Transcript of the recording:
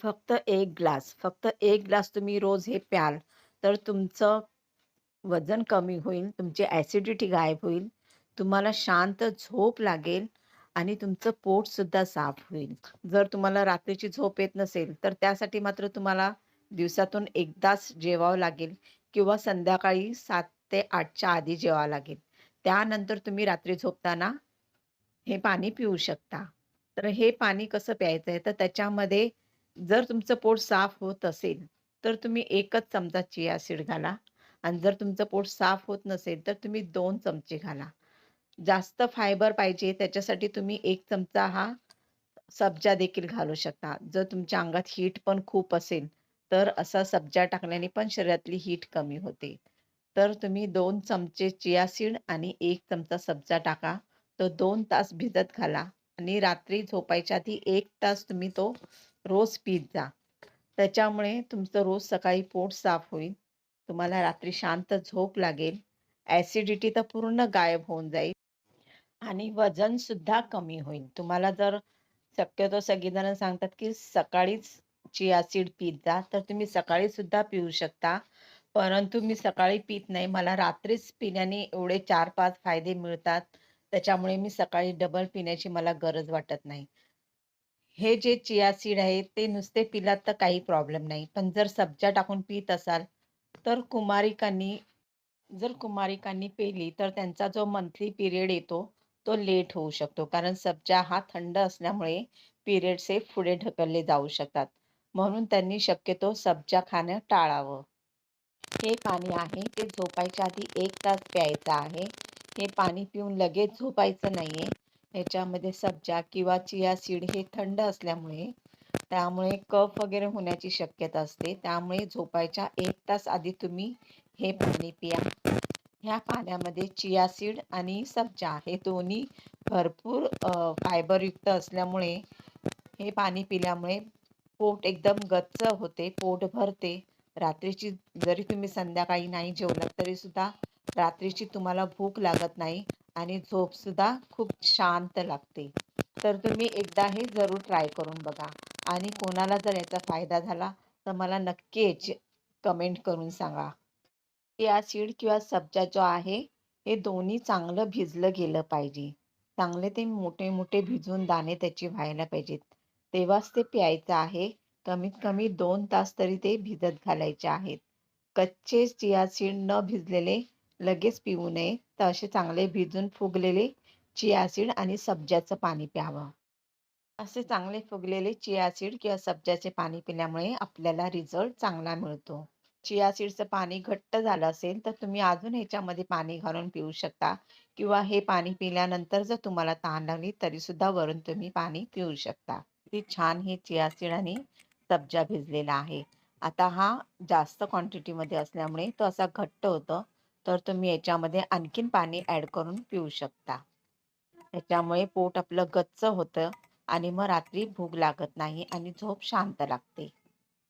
फक्त एक ग्लास, फक्त एक ग्लास तुम्ही रोज हे प्याल, तर तुमचं वजन कमी होईल, तुमची ॲसिडिटी गायब होईल, तुम्हाला शांत झोप लागेल आणि तुमचं पोटसुद्धा साफ होईल. जर तुम्हाला रात्रीची झोप येत नसेल, तर त्यासाठी मात्र तुम्हाला दिवसातून एकदाच जेवावं लागेल किंवा संध्याकाळी सात ते आठच्या आधी जेवावं लागेल. त्यानंतर तुम्ही रात्री झोपताना हे पाणी पिऊ शकता. तर हे पाणी कसं प्यायचं आहे, तर त्याच्यामध्ये जर तुमचं पोट साफ होत असेल, तर तुम्ही एकच चमचा चिया सीड घाला आणि जर तुमचं पोट साफ होत नसेल, तर तुम्ही दोन चमचे घाला. जास्त फायबर पाहिजे त्याच्यासाठी तुम्ही एक चमचा हा सब्जा देखील घालू शकता. जर तुमच्या अंगात हीट पण खूप असेल, तर असा सब्जा टाकल्याने पण शरीरातली हीट कमी होते. तर तुम्ही दोन चमचे चिया सीड आणि एक चमचा सब्जा टाका. तो दोन तास भिजत घाला आणि रात्री झोपायच्या आधी एक तास तुम्ही तो रोज पीत जा. त्याच्यामुळे तुमचं रोज सकाळी पोट साफ होईल. तुम्हाला रात्री शांत झोप लागेल. ॲसिडिटी तर पूर्ण गायब होऊन जाईल आणि वजनसुद्धा कमी होईल. तुम्हाला जर शक्यतो सगळीजण सांगतात, की सकाळीच चिया सीड पीत जा, तर तुम्ही सकाळी सुद्धा पिऊ शकता. परंतु मी सकाळी पीत नाही. मला रात्रीच पिण्याने एवढे 4-5 फायदे मिळतात. त्याच्यामुळे मी सकाळी डबल पिण्याची मला गरज वाटत नाही. हे जे चिया सीड आहे, ते नुसते पिलात तर काही प्रॉब्लेम नाही. पण जर सब्जा टाकून पीत असाल, तर कुमारिकांनी जर कुमारिकांनी पिली, तर त्यांचा जो मंथली पिरियड येतो, तो लेट होऊ शकतो. कारण सब्जा हा थंड असल्यामुळे पिरियड्स हे पुढे ढकलले जाऊ शकतात. म्हणून त्यांनी शक्यतो सब्जा खाणं टाळावं. हे पाणी आहे, ते झोपायच्या आधी एक तास प्यायचं आहे. हे पाणी पिऊन लगेच झोपायचं नाहीये. ह्याच्यामध्ये सब्जा किंवा चिया सीड हे थंड असल्यामुळे त्यामुळे कफ वगैरे होण्याची शक्यता असते. त्यामुळे झोपायच्या एक तास आधी तुम्ही हे पाणी पिया. ह्या पाण्यामध्ये चिया सीड आणि सब्जा हे दोन्ही भरपूर फायबरयुक्त असल्यामुळे हे पाणी पिल्यामुळे पोट एकदम गच्च होते, पोट भरते. रात्रीची जरी तुम्ही संध्याकाळी नाही जेवलात, तरीसुद्धा रात्रीची तुम्हाला भूक लागत नाही आणि झोपसुद्धा खूप शांत लागते. तर तुम्ही एकदा हे जरूर ट्राय करून बघा आणि कोणाला जर याचा फायदा झाला, तर मला नक्की याची कमेंट करून सांगा. या सीड किंवा सब्जा जो आहे, हे दोन्ही चांगलं भिजलं गेलं पाहिजे. चांगले ते मोठे-मोठे भिजून दाणे त्याचे व्हायला पाहिजेत. तेव्हाच ते प्यायचं आहे. कमीत कमी दोन तास तरी ते भिजत घालायचे आहेत. कच्चे चिया सीड न भिजलेले लगेच पिऊ नये. तर असे चांगले भिजून फुगलेले चिया सीड आणि सब्जाचं पाणी प्यावं. असे चांगले फुगलेले चिया सीड किंवा सब्जाचे पाणी पिल्यामुळे आपल्याला रिझल्ट चांगला मिळतो. चिया सीडचं पाणी घट्ट झालं असेल, तर तुम्ही अजून ह्याच्यामध्ये पाणी घालून पिऊ शकता किंवा हे पाणी पिल्यानंतर जर तुम्हाला तहान लागली, तरी सुद्धा वरून तुम्ही पाणी पिऊ शकता. किती छान हे चिया सीड आणि सब्जा भिजलेला आहे. आता हा जास्त क्वांटिटीमध्ये असल्यामुळे तो असा घट्ट होतो. तर तुम्ही याच्यामध्ये आणखीन पाणी ॲड करून पिऊ शकता. त्याच्यामुळे पोट आपलं गच्च होतं आणि मग रात्री भूक लागत नाही आणि झोप शांत लागते.